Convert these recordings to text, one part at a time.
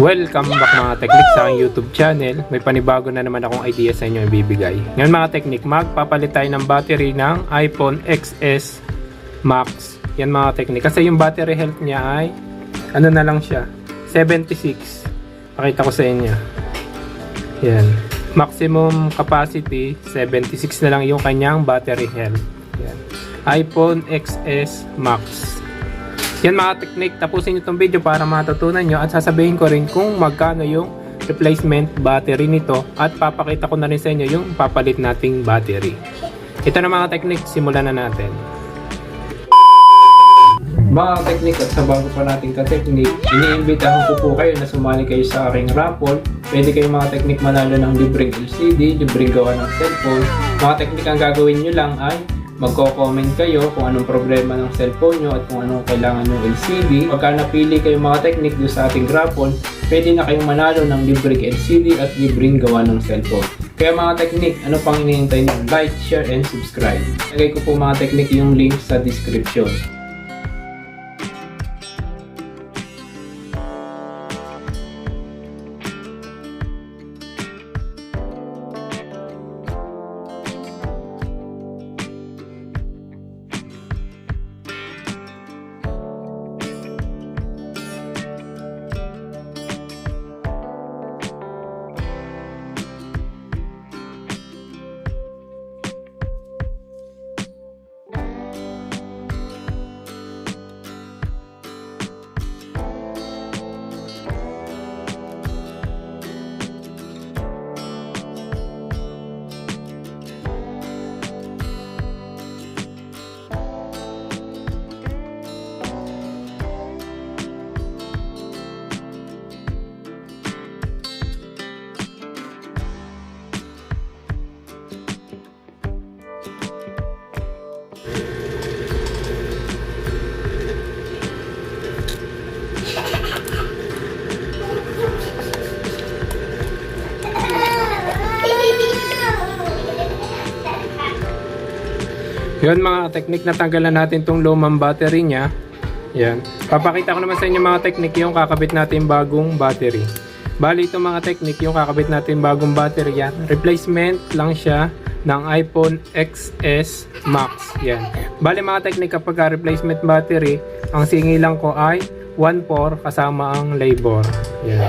Welcome back mga teknik sa aking YouTube channel. May panibago na naman akong idea sa inyo ibibigay. Ngayon mga teknik, magpapalit tayo ng battery ng iPhone XS Max. Yan mga teknik. Kasi yung battery health niya ay ano na lang siya, 76. Pakita ko sa inyo. Yan. Maximum capacity, 76 na lang yung kanyang battery health. Yan. iPhone XS Max. Yan mga teknik, tapusin nyo itong video para matutunan nyo at sasabihin ko rin kung magkano yung replacement battery nito at papakita ko na rin sa inyo yung papalit nating battery. Ito na mga teknik, simulan na natin. Mga teknik at sa bago pa nating ka-teknik, iniimbitahan ko po kayo na sumali kayo sa aking raffle. Pwede kayong mga teknik manalo ng libreng LCD, libreng gawa ng cellphone. Mga teknik ang gagawin nyo lang ay magko-comment kayo kung anong problema ng cellphone nyo at kung anong kailangan ng LCD. Pagka napili kayo mga technique doon sa ating raffle, pwede na kayong manalo ng libreng LCD at libreng gawa ng cellphone. Kaya mga technique, ano pang hinihintay nyo? Like, share, and subscribe. Lagay ko po mga technique yung link sa description. Yun mga technique na tanggalan natin tong lumang battery niya. Yan. Papakita ko naman sa inyo mga technique yung kakabit natin bagong battery. Bali ito mga technique yung kakabit natin bagong battery yan. Replacement lang siya ng iPhone XS Max. Yan. Bali mga technique kapag ka replacement battery, ang singi lang ko ay 1.4 kasama ang labor. Yan.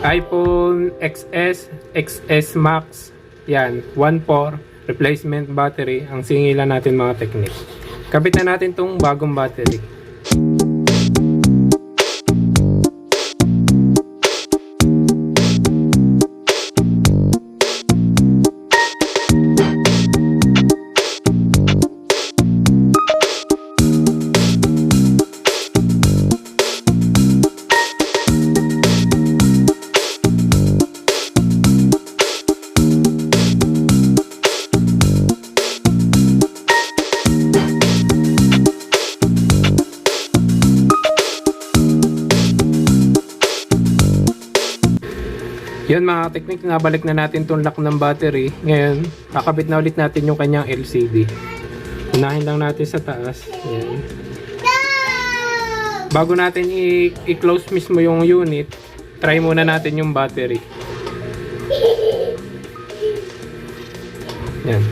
iPhone XS, XS Max, yan, 1.4 replacement battery, ang singilan natin mga technique. Kabit na natin tong bagong battery. Yun mga technique, nabalik na natin itong lock ng battery. Ngayon, kakabit na ulit natin yung kanyang LCD. Unahin lang natin sa taas. Yan. Bago natin i-close mismo yung unit, try muna natin yung battery. Yan.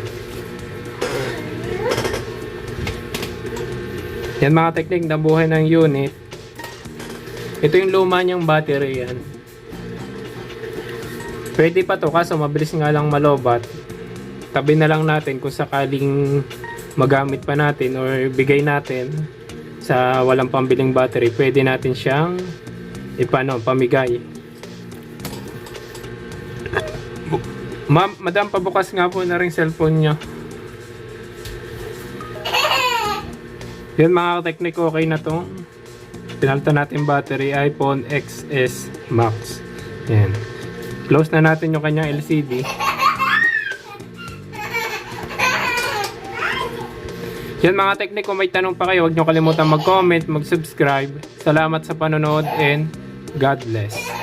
Yan mga technique, nabuhay ng unit. Ito yung luma niyang battery yan. Pwede pa to kaso mabilis nga lang malobat. Tabi na lang natin kung sakaling magamit pa natin or bigay natin sa walang pambiling battery, pwede natin siyang ipano, pamigay. Ma'am, madam, pabukas nga po na rin cellphone niya. Yun mga technique, okay na to. Pinalta natin battery iPhone XS Max. Yan. Close na natin yung kanyang LCD. Yan mga teknik, kung may tanong pa kayo, huwag nyo kalimutan mag-comment, mag-subscribe. Salamat sa panonood and God bless.